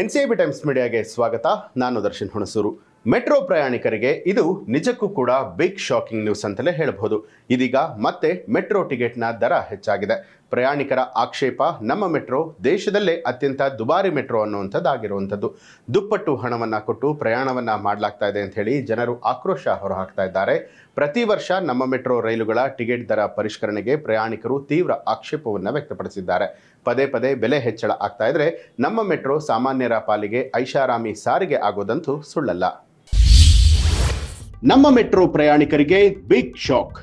N C B Times ಮೀಡಿಯಾಗೆ ಸ್ವಾಗತ. ನಾನು ದರ್ಶನ್ ಹುಣಸೂರು. ಮೆಟ್ರೋ ಪ್ರಯಾಣಿಕರಿಗೆ ಇದು ನಿಜಕ್ಕೂ ಕೂಡ ಬಿಗ್ ಶಾಕಿಂಗ್ ನ್ಯೂಸ್ ಅಂತಲೇ ಹೇಳಬಹುದು. ಇದೀಗ ಮತ್ತೆ ಮೆಟ್ರೋ ಟಿಕೆಟ್ನ ದರ ಹೆಚ್ಚಾಗಿದೆ. ಪ್ರಯಾಣಿಕರ ಆಕ್ಷೇಪ ನಮ್ಮ ಮೆಟ್ರೋ ದೇಶದಲ್ಲೇ ಅತ್ಯಂತ ದುಬಾರಿ ಮೆಟ್ರೋ ಅನ್ನುವಂಥದ್ದಾಗಿರುವಂಥದ್ದು. ದುಪ್ಪಟ್ಟು ಹಣವನ್ನು ಕೊಟ್ಟು ಪ್ರಯಾಣವನ್ನು ಮಾಡಲಾಗ್ತಾ ಇದೆ ಅಂತ ಹೇಳಿ ಜನರು ಆಕ್ರೋಶ ಹೊರಹಾಕ್ತಾ ಇದ್ದಾರೆ. ಪ್ರತಿ ವರ್ಷ ನಮ್ಮ ಮೆಟ್ರೋ ರೈಲುಗಳ ಟಿಕೆಟ್ ದರ ಪರಿಷ್ಕರಣೆಗೆ ಪ್ರಯಾಣಿಕರು ತೀವ್ರ ಆಕ್ಷೇಪವನ್ನು ವ್ಯಕ್ತಪಡಿಸಿದ್ದಾರೆ. ಪದೇ ಪದೇ ಬೆಲೆ ಹೆಚ್ಚಳ ಆಗ್ತಾ ಇದ್ರೆ ನಮ್ಮ ಮೆಟ್ರೋ ಸಾಮಾನ್ಯರ ಪಾಲಿಗೆ ಐಷಾರಾಮಿ ಸಾರಿಗೆ ಆಗೋದಂತೂ ಸುಳ್ಳಲ್ಲ. ನಮ್ಮ ಮೆಟ್ರೋ ಪ್ರಯಾಣಿಕರಿಗೆ ಬಿಗ್ ಶಾಕ್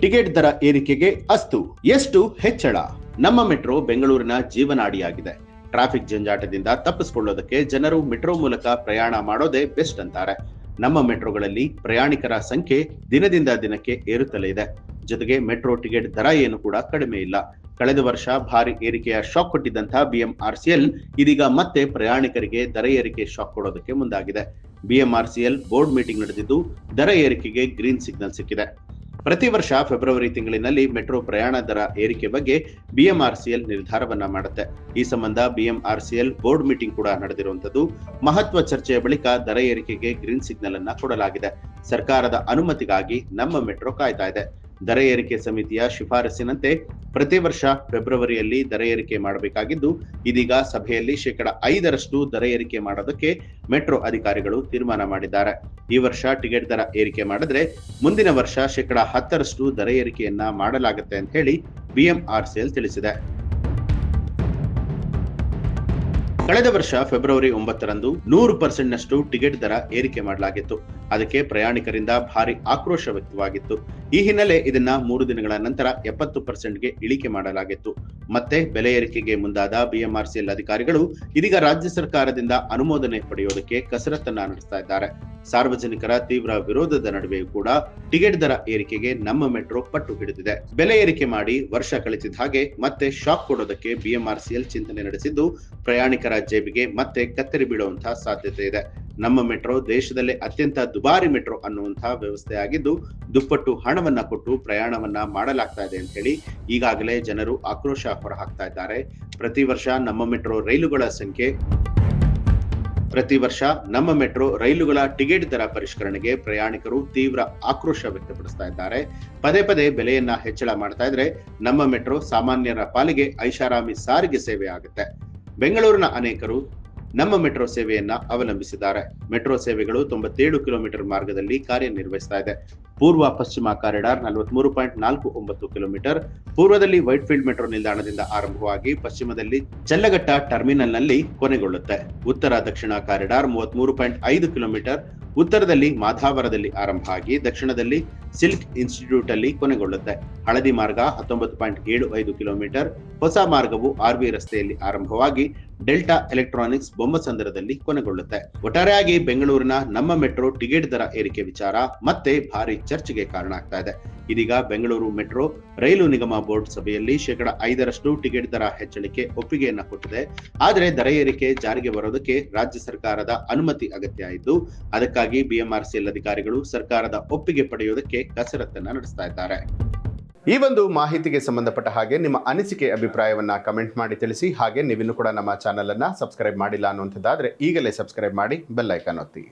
ಟಿಕೆಟ್ ದರ ಏರಿಕೆಗೆ ಅಸ್ತು. ಎಷ್ಟು ಹೆಚ್ಚಳ? ನಮ್ಮ ಮೆಟ್ರೋ ಬೆಂಗಳೂರಿನ ಜೀವನಾಡಿಯಾಗಿದೆ. ಟ್ರಾಫಿಕ್ ಜಂಜಾಟದಿಂದ ತಪ್ಪಿಸಿಕೊಳ್ಳೋದಕ್ಕೆ ಜನರು ಮೆಟ್ರೋ ಮೂಲಕ ಪ್ರಯಾಣ ಮಾಡೋದೇ ಬೆಸ್ಟ್ ಅಂತಾರೆ. ನಮ್ಮ ಮೆಟ್ರೋಗಳಲ್ಲಿ ಪ್ರಯಾಣಿಕರ ಸಂಖ್ಯೆ ದಿನದಿಂದ ದಿನಕ್ಕೆ ಏರುತ್ತಲೇ ಇದೆ. ಜೊತೆಗೆ ಮೆಟ್ರೋ ಟಿಕೆಟ್ ದರ ಏನು ಕೂಡ ಕಡಿಮೆ ಇಲ್ಲ. ಕಳೆದ ವರ್ಷ ಭಾರಿ ಏರಿಕೆಯ ಶಾಕ್ ಕೊಟ್ಟಿದ್ದಂತಹ ಬಿಎಂಆರ್ಸಿಎಲ್ ಇದೀಗ ಮತ್ತೆ ಪ್ರಯಾಣಿಕರಿಗೆ ದರ ಏರಿಕೆ ಶಾಕ್ ಕೊಡೋದಕ್ಕೆ ಮುಂದಾಗಿದೆ. ಬಿಎಂಆರ್ಸಿಎಲ್ ಬೋರ್ಡ್ ಮೀಟಿಂಗ್ ನಡೆದಿದ್ದು, ದರ ಏರಿಕೆಗೆ ಗ್ರೀನ್ ಸಿಗ್ನಲ್ ಸಿಕ್ಕಿದೆ. ಪ್ರತಿ ವರ್ಷ ಫೆಬ್ರವರಿ ತಿಂಗಳಿನಲ್ಲಿ ಮೆಟ್ರೋ ಪ್ರಯಾಣ ದರ ಏರಿಕೆ ಬಗ್ಗೆ ಬಿಎಂಆರ್ಸಿಎಲ್ ನಿರ್ಧಾರವನ್ನ ಮಾಡುತ್ತೆ. ಈ ಸಂಬಂಧ ಬಿಎಂಆರ್ಸಿಎಲ್ ಬೋರ್ಡ್ ಮೀಟಿಂಗ್ ಕೂಡ ನಡೆದಿರುವಂತದ್ದು ಮಹತ್ವ ಚರ್ಚೆಯ ಬಳಿಕ ದರ ಏರಿಕೆಗೆ ಗ್ರೀನ್ ಸಿಗ್ನಲ್ ಅನ್ನ ಕೊಡಲಾಗಿದೆ. ಸರ್ಕಾರದ ಅನುಮತಿಗಾಗಿ ನಮ್ಮ ಮೆಟ್ರೋ ಕಾಯ್ತಾ ಇದೆ. ದರ ಏರಿಕೆ ಸಮಿತಿಯ ಶಿಫಾರಸಿನಂತೆ ಪ್ರತಿ ವರ್ಷ ಫೆಬ್ರವರಿಯಲ್ಲಿ ದರ ಏರಿಕೆ ಮಾಡಬೇಕಾಗಿದ್ದು, ಇದೀಗ ಸಭೆಯಲ್ಲಿ ಶೇಕಡ ಐದರಷ್ಟು ದರ ಏರಿಕೆ ಮಾಡೋದಕ್ಕೆ ಮೆಟ್ರೋ ಅಧಿಕಾರಿಗಳು ತೀರ್ಮಾನ ಮಾಡಿದ್ದಾರೆ. ಈ ವರ್ಷ ಟಿಕೆಟ್ ದರ ಏರಿಕೆ ಮಾಡಿದ್ರೆ ಮುಂದಿನ ವರ್ಷ ಶೇಕಡ ಹತ್ತರಷ್ಟು ದರ ಏರಿಕೆಯನ್ನ ಮಾಡಲಾಗುತ್ತೆ ಅಂತ ಹೇಳಿ ಬಿಎಂಆರ್ಸಿಎಲ್ ತಿಳಿಸಿದೆ. ಕಳೆದ ವರ್ಷ ಫೆಬ್ರವರಿ ಒಂಬತ್ತರಂದು ನೂರು ಪರ್ಸೆಂಟ್ ನಷ್ಟು ಟಿಕೆಟ್ ದರ ಏರಿಕೆ ಮಾಡಲಾಗಿತ್ತು. ಅದಕ್ಕೆ ಪ್ರಯಾಣಿಕರಿಂದ ಭಾರಿ ಆಕ್ರೋಶ ವ್ಯಕ್ತವಾಗಿತ್ತು. ಈ ಹಿನ್ನೆಲೆ ಇದನ್ನ ಮೂರು ದಿನಗಳ ನಂತರ ಎಪ್ಪತ್ತು ಪರ್ಸೆಂಟ್ಗೆ ಇಳಿಕೆ ಮಾಡಲಾಗಿತ್ತು. ಮತ್ತೆ ಬೆಲೆ ಏರಿಕೆಗೆ ಮುಂದಾದ ಬಿಎಂಆರ್ಸಿಎಲ್ ಅಧಿಕಾರಿಗಳು ಇದೀಗ ರಾಜ್ಯ ಸರ್ಕಾರದಿಂದ ಅನುಮೋದನೆ ಪಡೆಯೋದಕ್ಕೆ ಕಸರತ್ತನ್ನ ನಡೆಸ್ತಾ ಇದ್ದಾರೆ. ಸಾರ್ವಜನಿಕರ ತೀವ್ರ ವಿರೋಧದ ನಡುವೆಯೂ ಕೂಡ ಟಿಕೆಟ್ ದರ ಏರಿಕೆಗೆ ನಮ್ಮ ಮೆಟ್ರೋ ಪಟ್ಟು ಹಿಡಿದಿದೆ. ಬೆಲೆ ಏರಿಕೆ ಮಾಡಿ ವರ್ಷ ಕಳಿಸಿದ ಹಾಗೆ ಮತ್ತೆ ಶಾಕ್ ಕೊಡೋದಕ್ಕೆ ಬಿಎಂಆರ್ಸಿಎಲ್ ಚಿಂತನೆ ನಡೆಸಿದ್ದು ಪ್ರಯಾಣಿಕರ ಜೇಬಿಗೆ ಮತ್ತೆ ಕತ್ತರಿ ಬೀಳುವಂತಹ ಸಾಧ್ಯತೆ ಇದೆ. ನಮ್ಮ ಮೆಟ್ರೋ ದೇಶದಲ್ಲೇ ಅತ್ಯಂತ ದುಬಾರಿ ಮೆಟ್ರೋ ಅನ್ನುವಂತಹ ವ್ಯವಸ್ಥೆ ಆಗಿದ್ದು ದುಪ್ಪಟ್ಟು ಹಣವನ್ನ ಕೊಟ್ಟು ಪ್ರಯಾಣವನ್ನ ಮಾಡಲಾಗ್ತಾ ಇದೆ ಅಂತ ಹೇಳಿ ಈಗಾಗಲೇ ಜನರು ಆಕ್ರೋಶ ಹೊರಹಾಕ್ತಾ ಇದ್ದಾರೆ. ಪ್ರತಿ ವರ್ಷ ನಮ್ಮ ಮೆಟ್ರೋ ರೈಲುಗಳ ಸಂಖ್ಯೆ ಪ್ರತಿ ವರ್ಷ ನಮ್ಮ ಮೆಟ್ರೋ ರೈಲುಗಳ ಟಿಕೆಟ್ ದರ ಪರಿಷ್ಕರಣೆಗೆ ಪ್ರಯಾಣಿಕರು ತೀವ್ರ ಆಕ್ರೋಶ ವ್ಯಕ್ತಪಡಿಸ್ತಾ ಇದ್ದಾರೆ. ಪದೇ ಪದೇ ಬೆಲೆಯನ್ನ ಹೆಚ್ಚಳ ಮಾಡ್ತಾ ಇದ್ರೆ ನಮ್ಮ ಮೆಟ್ರೋ ಸಾಮಾನ್ಯರ ಪಾಲಿಗೆ ಐಷಾರಾಮಿ ಸಾರಿಗೆ ಸೇವೆ ಆಗುತ್ತೆ. ಬೆಂಗಳೂರಿನ ಅನೇಕರು ನಮ್ಮ ಮೆಟ್ರೋ ಸೇವೆಯನ್ನ ಅವಲಂಬಿಸಿದ್ದಾರೆ. ಮೆಟ್ರೋ ಸೇವೆಗಳು ತೊಂಬತ್ತೇಳು ಕಿಲೋಮೀಟರ್ ಮಾರ್ಗದಲ್ಲಿ ಕಾರ್ಯನಿರ್ವಹಿಸ್ತಾ ಇದೆ. ಪೂರ್ವ ಪಶ್ಚಿಮ ಕಾರಿಡಾರ್ ನಲವತ್ಮೂರು ಪಾಯಿಂಟ್ ನಾಲ್ಕು ಒಂಬತ್ತು ಕಿಲೋಮೀಟರ್. ಪೂರ್ವದಲ್ಲಿ ವೈಟ್ಫೀಲ್ಡ್ ಮೆಟ್ರೋ ನಿಲ್ದಾಣದಿಂದ ಆರಂಭವಾಗಿ ಪಶ್ಚಿಮದಲ್ಲಿ ಚಲ್ಲಘಟ್ಟ ಟರ್ಮಿನಲ್ನಲ್ಲಿ ಕೊನೆಗೊಳ್ಳುತ್ತೆ. ಉತ್ತರ ದಕ್ಷಿಣ ಕಾರಿಡಾರ್ ಮೂವತ್ಮೂರು ಪಾಯಿಂಟ್ ಐದು ಕಿಲೋಮೀಟರ್. ಉತ್ತರದಲ್ಲಿ ಮಾಧಾವರದಲ್ಲಿ ಆರಂಭ ಆಗಿ ದಕ್ಷಿಣದಲ್ಲಿ ಸಿಲ್ಕ್ ಇನ್ಸ್ಟಿಟ್ಯೂಟ್ ಅಲ್ಲಿ ಕೊನೆಗೊಳ್ಳುತ್ತೆ. ಹಳದಿ ಮಾರ್ಗ ಹತ್ತೊಂಬತ್ತು ಪಾಯಿಂಟ್ ಏಳು ಐದು ಕಿಲೋಮೀಟರ್, ಹೊಸ ಮಾರ್ಗವು ಆರ್ವಿ ರಸ್ತೆಯಲ್ಲಿ ಆರಂಭವಾಗಿ ಡೆಲ್ಟಾ ಎಲೆಕ್ಟ್ರಾನಿಕ್ಸ್ ಬೊಮ್ಮಸಂದರದಲ್ಲಿ ಕೊನೆಗೊಳ್ಳುತ್ತೆ. ಒಟ್ಟಾರೆಯಾಗಿ ಬೆಂಗಳೂರಿನ ನಮ್ಮ ಮೆಟ್ರೋ ಟಿಕೆಟ್ ದರ ಏರಿಕೆ ವಿಚಾರ ಮತ್ತೆ ಭಾರಿ ಚರ್ಚೆಗೆ ಕಾರಣ ಆಗ್ತಾ ಇದೆ. ಇದೀಗ ಬೆಂಗಳೂರು ಮೆಟ್ರೋ ರೈಲು ನಿಗಮ ಬೋರ್ಡ್ ಸಭೆಯಲ್ಲಿ ಶೇಕಡ ಐದರಷ್ಟು ಟಿಕೆಟ್ ದರ ಹೆಚ್ಚಳಕ್ಕೆ ಒಪ್ಪಿಗೆಯನ್ನ ಕೊಟ್ಟಿದೆ. ಆದರೆ ದರ ಏರಿಕೆ ಜಾರಿಗೆ ಬರೋದಕ್ಕೆ ರಾಜ್ಯ ಸರ್ಕಾರದ ಅನುಮತಿ ಅಗತ್ಯ ಇದ್ದು, ಅದಕ್ಕಾಗಿ ಬಿಎಂಆರ್ಸಿಎಲ್ ಅಧಿಕಾರಿಗಳು ಸರ್ಕಾರದ ಒಪ್ಪಿಗೆ ಪಡೆಯುವುದಕ್ಕೆ ಕಸರತ್ತನ್ನ ನಡೆಸ್ತಾ ಇದ್ದಾರೆ. ಈ ಒಂದು ಮಾಹಿತಿಗೆ ಸಂಬಂಧಪಟ್ಟ ಹಾಗೆ ನಿಮ್ಮ ಅನಿಸಿಕೆ, ಅಭಿಪ್ರಾಯವನ್ನ ಕಮೆಂಟ್ ಮಾಡಿ ತಿಳಿಸಿ. ಹಾಗೆ ನೀವಿನ್ನೂ ಕೂಡ ನಮ್ಮ ಚಾನೆಲ್ ಅನ್ನ ಸಬ್ಸ್ಕ್ರೈಬ್ ಮಾಡಿಲ್ಲ ಅನ್ನುವಂಥದ್ದಾದರೆ ಈಗಲೇ ಸಬ್ಸ್ಕ್ರೈಬ್ ಮಾಡಿ, ಬೆಲ್ ಐಕಾನ್ ಒತ್ತಿ.